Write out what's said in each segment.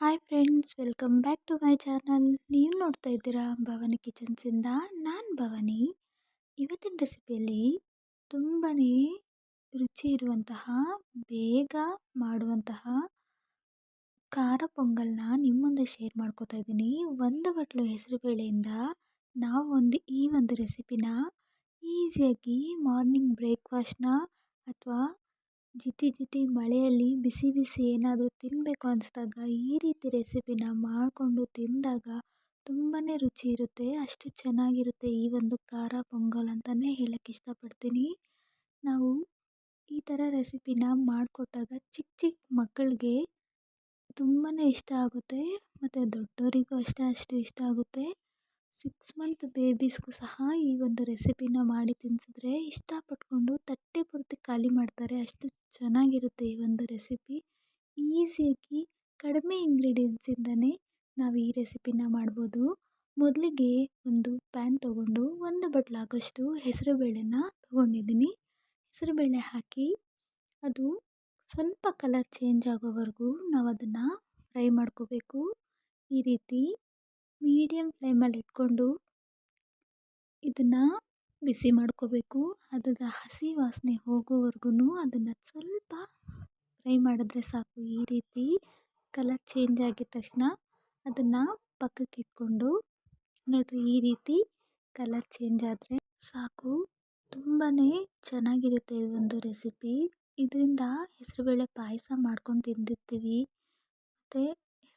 Hi friends welcome back to my channel ನೀವು ನೋಡ್ತಾ ಇದ್ದೀರಾ ಭವಾನಿ ಕಿಚನ್ಸಿಂದ ನಾನು ಭವಾನಿ. ಇವತ್ತಿನ ರೆಸಿಪಿಯಲ್ಲಿ ತುಂಬಾ ರುಚಿ ಇರುವಂತಹ, ಬೇಗ ಮಾಡುವಂತಹ ಖಾರ ಪೊಂಗಲ್ನ ನಿಮ್ಮ ಮುಂದೆ ಶೇರ್ ಮಾಡ್ಕೋತಾ ಇದ್ದೀನಿ. ಒಂದು ಬಟ್ಲು ಹೆಸರುಬೇಳೆಯಿಂದ ನಾವು ಒಂದು ಈ ಒಂದು ರೆಸಿಪಿನ ಈಸಿಯಾಗಿ ಮಾರ್ನಿಂಗ್ ಬ್ರೇಕ್ಫಾಸ್ಟ್ನ ಅಥವಾ ಜಿಟಿ ಜಿಟಿ ಮಳೆಯಲ್ಲಿ ಬಿಸಿ ಬಿಸಿ ಏನಾದರೂ ತಿನ್ನಬೇಕು ಅನಿಸ್ದಾಗ ಈ ರೀತಿ ರೆಸಿಪಿನ ಮಾಡಿಕೊಂಡು ತಿಂದಾಗ ತುಂಬಾ ರುಚಿ ಇರುತ್ತೆ, ಅಷ್ಟು ಚೆನ್ನಾಗಿರುತ್ತೆ ಈ ಒಂದು ಖಾರ ಪೊಂಗಲ್ ಅಂತಲೇ ಹೇಳಕ್ಕೆ ಇಷ್ಟಪಡ್ತೀನಿ. ನಾವು ಈ ಥರ ರೆಸಿಪಿನ ಮಾಡಿಕೊಟ್ಟಾಗ ಚಿಕ್ಕ ಚಿಕ್ಕ ಮಕ್ಕಳಿಗೆ ತುಂಬಾ ಇಷ್ಟ ಆಗುತ್ತೆ, ಮತ್ತು ದೊಡ್ಡವರಿಗೂ ಅಷ್ಟೇ ಅಷ್ಟು ಇಷ್ಟ ಆಗುತ್ತೆ. ಸಿಕ್ಸ್ ಮಂತ್ ಬೇಬೀಸ್ಗೂ ಸಹ ಈ ಒಂದು ರೆಸಿಪಿನ ಮಾಡಿ ತಿನ್ನಿಸಿದ್ರೆ ಇಷ್ಟಪಟ್ಕೊಂಡು ತಟ್ಟೆ ಪೂರ್ತಿ ಖಾಲಿ ಮಾಡ್ತಾರೆ. ಅಷ್ಟು ಚೆನ್ನಾಗಿರುತ್ತೆ ಈ ಒಂದು ರೆಸಿಪಿ. ಈಸಿಯಾಗಿ ಕಡಿಮೆ ಇಂಗ್ರೀಡಿಯೆಂಟ್ಸಿಂದನೇ ನಾವು ಈ ರೆಸಿಪಿನ ಮಾಡ್ಬೋದು. ಮೊದಲಿಗೆ ಒಂದು ಪ್ಯಾನ್ ತೊಗೊಂಡು ಒಂದು ಬಟ್ಲಾಗೋಷ್ಟು ಹೆಸರುಬೇಳೆನ ತೊಗೊಂಡಿದ್ದೀನಿ. ಹೆಸರುಬೇಳೆ ಹಾಕಿ ಅದು ಸ್ವಲ್ಪ ಕಲರ್ ಚೇಂಜ್ ಆಗೋವರೆಗೂ ನಾವು ಅದನ್ನು ಫ್ರೈ ಮಾಡ್ಕೋಬೇಕು. ಈ ರೀತಿ ಮೀಡಿಯಮ್ ಫ್ಲೇಮಲ್ಲಿ ಇಟ್ಕೊಂಡು ಇದನ್ನು ಬಿಸಿ ಮಾಡ್ಕೋಬೇಕು. ಅದರ ಹಸಿ ವಾಸನೆ ಹೋಗೋವರೆಗೂ ಅದನ್ನು ಸ್ವಲ್ಪ ಫ್ರೈ ಮಾಡಿದ್ರೆ ಸಾಕು. ಈ ರೀತಿ ಕಲರ್ ಚೇಂಜ್ ಆಗಿದ ತಕ್ಷಣ ಅದನ್ನು ಪಕ್ಕಕ್ಕೆ ಇಟ್ಕೊಂಡು ನೋಡಿರಿ ಈ ರೀತಿ ಕಲರ್ ಚೇಂಜ್ ಆದರೆ ಸಾಕು. ತುಂಬಾ ಚೆನ್ನಾಗಿರುತ್ತೆ ಈ ಒಂದು ರೆಸಿಪಿ. ಇದರಿಂದ ಹೆಸರುಬೇಳೆ ಪಾಯಸ ಮಾಡ್ಕೊಂಡು ತಿಂದಿರ್ತೀವಿ. ಮತ್ತು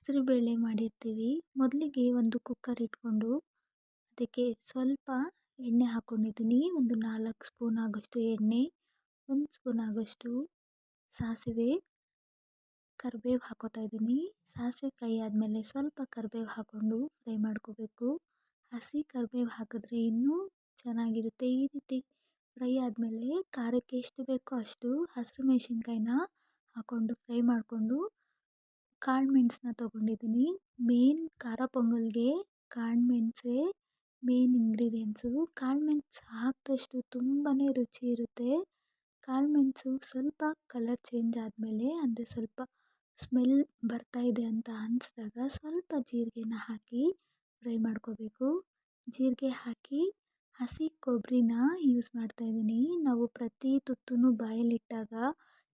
ಹೆಸರುಬೇಳೆ ಮಾಡಿರ್ತೀವಿ. ಮೊದಲಿಗೆ ಒಂದು ಕುಕ್ಕರ್ ಇಟ್ಕೊಂಡು ಅದಕ್ಕೆ ಸ್ವಲ್ಪ ಎಣ್ಣೆ ಹಾಕ್ಕೊಂಡಿದ್ದೀನಿ ಒಂದು ನಾಲ್ಕು ಸ್ಪೂನ್ ಆಗೋಷ್ಟು ಎಣ್ಣೆ, ಒಂದು ಸ್ಪೂನ್ ಆಗೋಷ್ಟು ಸಾಸಿವೆ, ಕರಿಬೇವು ಹಾಕೋತಾ ಇದ್ದೀನಿ. ಸಾಸಿವೆ ಫ್ರೈ ಆದಮೇಲೆ ಸ್ವಲ್ಪ ಕರಿಬೇವು ಹಾಕ್ಕೊಂಡು ಫ್ರೈ ಮಾಡ್ಕೋಬೇಕು. ಹಸಿ ಕರಿಬೇವು ಹಾಕಿದ್ರೆ ಇನ್ನೂ ಚೆನ್ನಾಗಿರುತ್ತೆ. ಈ ರೀತಿ ಫ್ರೈ ಆದಮೇಲೆ ಖಾರಕ್ಕೆ ಎಷ್ಟು ಬೇಕೋ ಅಷ್ಟು ಹಸಿರು ಮೆಣಸಿನ್ಕಾಯಿನ ಹಾಕ್ಕೊಂಡು ಫ್ರೈ ಮಾಡಿಕೊಂಡು ಕಾಳು ಮೆಣಸನ್ನ ತೊಗೊಂಡಿದ್ದೀನಿ ಮೇನ್ ಖಾರ ಪೊಂಗಲ್ಗೆ ಕಾಳು ಮೆಣಸೇ ಮೇನ್ ಇಂಗ್ರೀಡಿಯೆಂಟ್ಸು. ಕಾಳು ಮೆಣಸು ಹಾಕಿದಷ್ಟು ತುಂಬಾ ರುಚಿ ಇರುತ್ತೆ. ಕಾಳು ಮೆಣಸು ಸ್ವಲ್ಪ ಕಲರ್ ಚೇಂಜ್ ಆದಮೇಲೆ, ಅಂದರೆ ಸ್ವಲ್ಪ ಸ್ಮೆಲ್ ಬರ್ತಾಯಿದೆ ಅಂತ ಅನಿಸಿದಾಗ ಸ್ವಲ್ಪ ಜೀರಿಗೆನ ಹಾಕಿ ಫ್ರೈ ಮಾಡ್ಕೋಬೇಕು. ಜೀರಿಗೆ ಹಾಕಿ ಹಸಿ ಕೊಬ್ಬರಿನ ಯೂಸ್ ಮಾಡ್ತಾಯಿದ್ದೀನಿ ನಾವು ಪ್ರತಿ ತುತ್ತೂ ಬಾಯಲ್ಲಿಟ್ಟಾಗ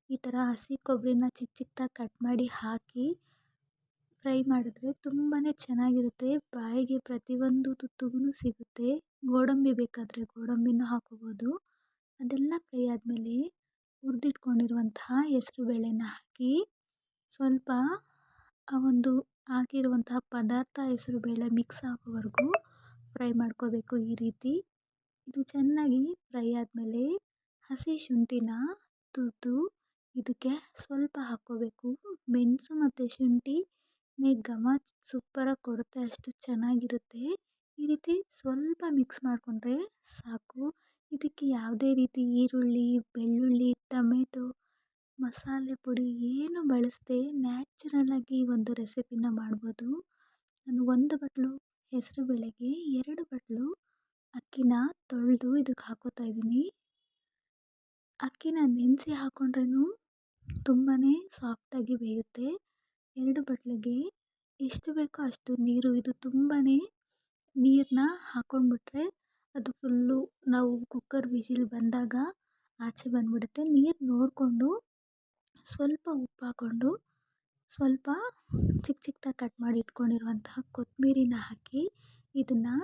ಈ ಥರ ಹಸಿ ಕೊಬ್ಬರಿನ ಚಿಕ್ಕ ಚಿಕ್ದಾಗಿ ಕಟ್ ಮಾಡಿ ಹಾಕಿ ಫ್ರೈ ಮಾಡಿದ್ರೆ ತುಂಬಾ ಚೆನ್ನಾಗಿರುತ್ತೆ. ಬಾಯಿಗೆ ಪ್ರತಿಯೊಂದು ತುತ್ತುಗೂ ಸಿಗುತ್ತೆ. ಗೋಡಂಬಿ ಬೇಕಾದರೆ ಗೋಡಂಬಿನೂ ಹಾಕ್ಕೋಬೋದು ಅದೆಲ್ಲ ಫ್ರೈ ಆದಮೇಲೆ ಹುರಿದಿಟ್ಕೊಂಡಿರುವಂತಹ ಹೆಸ್ರುಬೇಳೆನ ಹಾಕಿ ಸ್ವಲ್ಪ ಆ ಒಂದು ಹಾಕಿರುವಂತಹ ಪದಾರ್ಥ ಹೆಸರುಬೇಳೆ ಮಿಕ್ಸ್ ಆಗೋವರೆಗೂ ಫ್ರೈ ಮಾಡ್ಕೋಬೇಕು ಈ ರೀತಿ. ಇದು ಚೆನ್ನಾಗಿ ಫ್ರೈ ಆದಮೇಲೆ ಹಸಿ ಶುಂಠಿನ ತುರಿದು ಇದಕ್ಕೆ ಸ್ವಲ್ಪ ಹಾಕ್ಕೋಬೇಕು. ಮೆಣಸು ಮತ್ತು ಶುಂಠಿ ಘಮ ಸೂಪರಾಗಿ ಕೊಡುತ್ತೆ, ಅಷ್ಟು ಚೆನ್ನಾಗಿರುತ್ತೆ. ಈ ರೀತಿ ಸ್ವಲ್ಪ ಮಿಕ್ಸ್ ಮಾಡಿಕೊಂಡ್ರೆ ಸಾಕು. ಇದಕ್ಕೆ ಯಾವುದೇ ರೀತಿ ಈರುಳ್ಳಿ, ಬೆಳ್ಳುಳ್ಳಿ, ಟೊಮೆಟೊ, ಮಸಾಲೆ ಪುಡಿ ಏನು ಬಳಸದೆ ನ್ಯಾಚುರಲಾಗಿ ಈ ಒಂದು ರೆಸಿಪಿನ ಮಾಡ್ಬೋದು. ನಾನು ಒಂದು ಬಟ್ಲು ಹೆಸರು ಹೆಸರುಬೇಳೆಗೆ ಎರಡು ಬಟ್ಲು ಅಕ್ಕಿನ ತೊಳೆದು ಇದಕ್ಕೆ ಹಾಕೋತಾ ಇದ್ದೀನಿ. ಅಕ್ಕಿನ ನೆನೆಸಿ ಹಾಕ್ಕೊಂಡ್ರೂ ತುಂಬಾ ಸಾಫ್ಟಾಗಿ ಬೇಯುತ್ತೆ. ಎರಡು ಬಟ್ಲಿಗೆ ಎಷ್ಟು ಬೇಕೋ ಅಷ್ಟು ನೀರು, ಇದು ತುಂಬಾ ನೀರನ್ನ ಹಾಕ್ಕೊಂಡ್ಬಿಟ್ರೆ ಅದು ಫುಲ್ಲು ನಾವು ಕುಕ್ಕರ್ ವಿಸಿಲ್ ಬಂದಾಗ ಆಚೆ ಬಂದ್ಬಿಡುತ್ತೆ. ನೀರು ನೋಡಿಕೊಂಡು ಸ್ವಲ್ಪ ಉಪ್ಪು ಹಾಕ್ಕೊಂಡು ಸ್ವಲ್ಪ ಚಿಕ್ಕ ಚಿಕ್ಕದಾಗಿ ಕಟ್ ಮಾಡಿ ಇಟ್ಕೊಂಡಿರುವಂತಹ ಕೊತ್ತಂಬರಿನ ಹಾಕಿ ಇದನ್ನು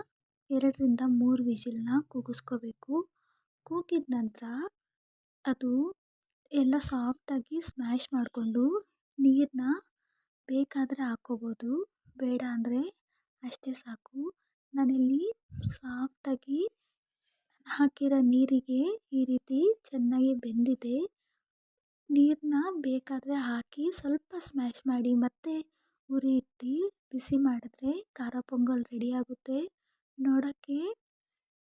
ಎರಡರಿಂದ ಮೂರು ವಿಸಿಲನ್ನ ಕೂಗಿಸ್ಕೋಬೇಕು. ಕೂಗಿದ ನಂತರ ಅದು ಎಲ್ಲ ಸಾಫ್ಟಾಗಿ ಸ್ಮ್ಯಾಶ್ ಮಾಡಿಕೊಂಡು ನೀರನ್ನ ಬೇಕಾದರೆ ಹಾಕ್ಕೋಬೋದು. ಬೇಡ ಅಂದರೆ ಅಷ್ಟೇ ಸಾಕು. ನಾನಿಲ್ಲಿ ಸಾಫ್ಟಾಗಿ ಹಾಕಿರೋ ನೀರಿಗೆ ಈ ರೀತಿ ಚೆನ್ನಾಗಿ ಬೆಂದಿದೆ. ನೀರನ್ನ ಬೇಕಾದರೆ ಹಾಕಿ ಸ್ವಲ್ಪ ಸ್ಮ್ಯಾಶ್ ಮಾಡಿ ಮತ್ತೆ ಉರಿ ಇಟ್ಟು ಬಿಸಿ ಮಾಡಿದ್ರೆ ಖಾರ ಪೊಂಗಲ್ ರೆಡಿಯಾಗುತ್ತೆ ನೋಡೋಕ್ಕೆ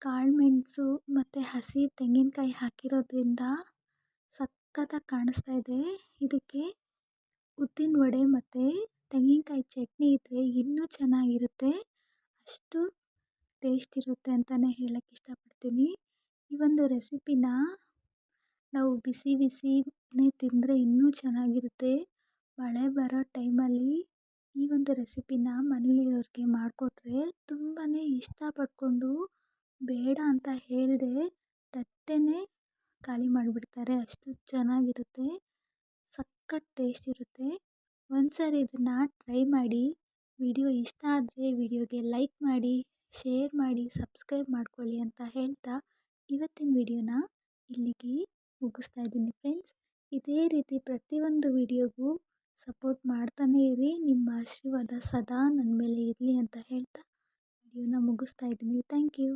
ಕಾಳು ಮೆಣಸು ಮತ್ತು ಹಸಿ ತೆಂಗಿನಕಾಯಿ ಹಾಕಿರೋದ್ರಿಂದ ಸಖತ್ತಾಗಿ ಕಾಣಿಸ್ತಾ ಇದೆ. ಇದಕ್ಕೆ ಉದ್ದಿನ ವಡೆ ಮತ್ತು ತೆಂಗಿನಕಾಯಿ ಚಟ್ನಿ ಇದ್ದರೆ ಇನ್ನೂ ಚೆನ್ನಾಗಿರುತ್ತೆ. ಅಷ್ಟು ಟೇಸ್ಟ್ ಇರುತ್ತೆ ಅಂತಲೇ ಹೇಳಕ್ಕೆ ಇಷ್ಟಪಡ್ತೀನಿ. ಈ ಒಂದು ರೆಸಿಪಿನ ನಾವು ಬಿಸಿ ಬಿಸಿನೇ ತಿಂದರೆ ಇನ್ನೂ ಚೆನ್ನಾಗಿರುತ್ತೆ. ಮಳೆ ಬರೋ ಟೈಮಲ್ಲಿ ಈ ಒಂದು ರೆಸಿಪಿನ ಮನೇಲಿರೋರಿಗೆ ಮಾಡಿಕೊಟ್ರೆ ತುಂಬಾ ಇಷ್ಟಪಟ್ಕೊಂಡು ಬೇಡ ಅಂತ ಹೇಳದೆ ತಟ್ಟೆನೇ ಖಾಲಿ ಮಾಡಿಬಿಡ್ತಾರೆ. ಅಷ್ಟು ಚೆನ್ನಾಗಿರುತ್ತೆ. ಸಖತ್ ಟೇಸ್ಟ್ ಇರುತ್ತೆ. ಒಂದ್ಸರಿ ಇದನ್ನು ಟ್ರೈ ಮಾಡಿ. ವಿಡಿಯೋ ಇಷ್ಟ ಆದರೆ ವಿಡಿಯೋಗೆ ಲೈಕ್ ಮಾಡಿ, ಶೇರ್ ಮಾಡಿ, ಸಬ್ಸ್ಕ್ರೈಬ್ ಮಾಡ್ಕೊಳ್ಳಿ ಅಂತ ಹೇಳ್ತಾ ಇವತ್ತಿನ ವಿಡಿಯೋನ ಇಲ್ಲಿಗೆ ಮುಗಿಸ್ತಾ ಇದ್ದೀನಿ ಫ್ರೆಂಡ್ಸ್. ಇದೇ ರೀತಿ ಪ್ರತಿಯೊಂದು ವಿಡಿಯೋಗೂ ಸಪೋರ್ಟ್ ಮಾಡ್ತಾನೇ ಇರಿ. ನಿಮ್ಮ ಆಶೀರ್ವಾದ ಸದಾ ನನ್ನ ಮೇಲೆ ಇರಲಿ ಅಂತ ಹೇಳ್ತಾ ವಿಡಿಯೋನ ಮುಗಿಸ್ತಾ ಇದ್ದೀನಿ. Thank you.